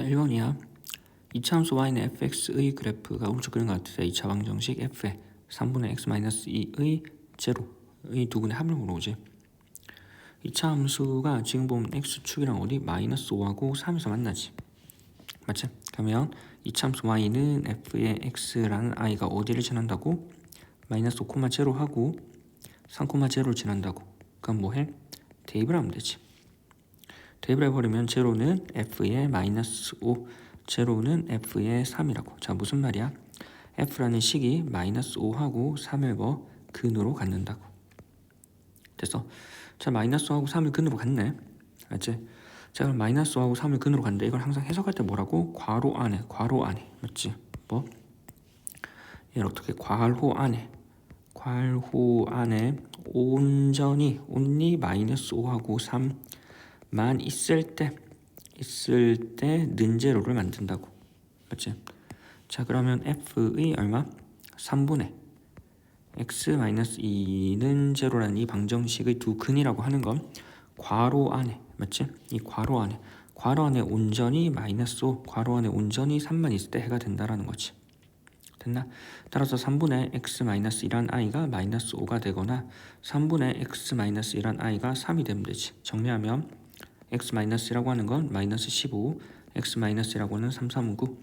자 1번이야. 2차 함수 y는 fx의 그래프가 오른쪽 그림 때 2차 방정식 f의 3분의 x-2의 제로의 두근의 합을 물어보지. 2차 함수가 지금 보면 x축이랑 어디? 마이너스 5하고 3에서 만나지. 맞지? 그러면 2차 함수 y는 f의 x라는 i가 어디를 지난다고? 마이너스 5,0하고 3,0를 지난다고. 그럼 뭐 해? 대입을 하면 되지 대입을 해버리면 제로는 f의 마이너스 5 제로는 f의 3이라고 자 무슨 말이야? f라는 식이 마이너스 5하고 3을 뭐 근으로 갖는다고 됐어 자 마이너스 5하고 3을 근으로 갖네 알지? 자 그럼 마이너스 5하고 3을 근으로 간다 이걸 항상 해석할 때 뭐라고? 괄호 안에 괄호 안에 맞지? 뭐? 얘를 어떻게 괄호 안에 괄호 안에 온전히 온리 마이너스 5하고 3 만 있을 때 있을 때 는제로를 만든다고 맞지? 자 그러면 f의 얼마? 3분의 x 마이너스 2는 제로라는 이 방정식의 두 근이라고 하는 건 괄호 안에 맞지? 이 괄호 안에 괄호 안에 온전히 마이너스 5 괄호 안에 온전히 3만 있을 때 해가 된다라는 거지 됐나? 따라서 3분의 x 마이너스 1한 i가 마이너스 5가 되거나 3분의 x 마이너스 1한 i가 3이 되면 되지 정리하면 x 마이너스라고 하는 건 마이너스 15 x 마이너스라고 하는 3, 3, 9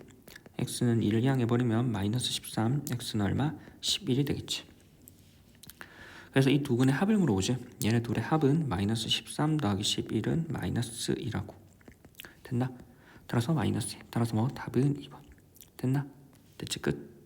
x는 1을 향해 버리면 마이너스 13 x는 얼마? 11이 되겠지. 그래서 이 두 근의 합을 물어보지. 얘네 둘의 합은 마이너스 13 더하기 11은 마이너스 2라고. 됐나? 따라서 마이너스 따라서 뭐? 답은 2번. 됐나? 됐지? 끝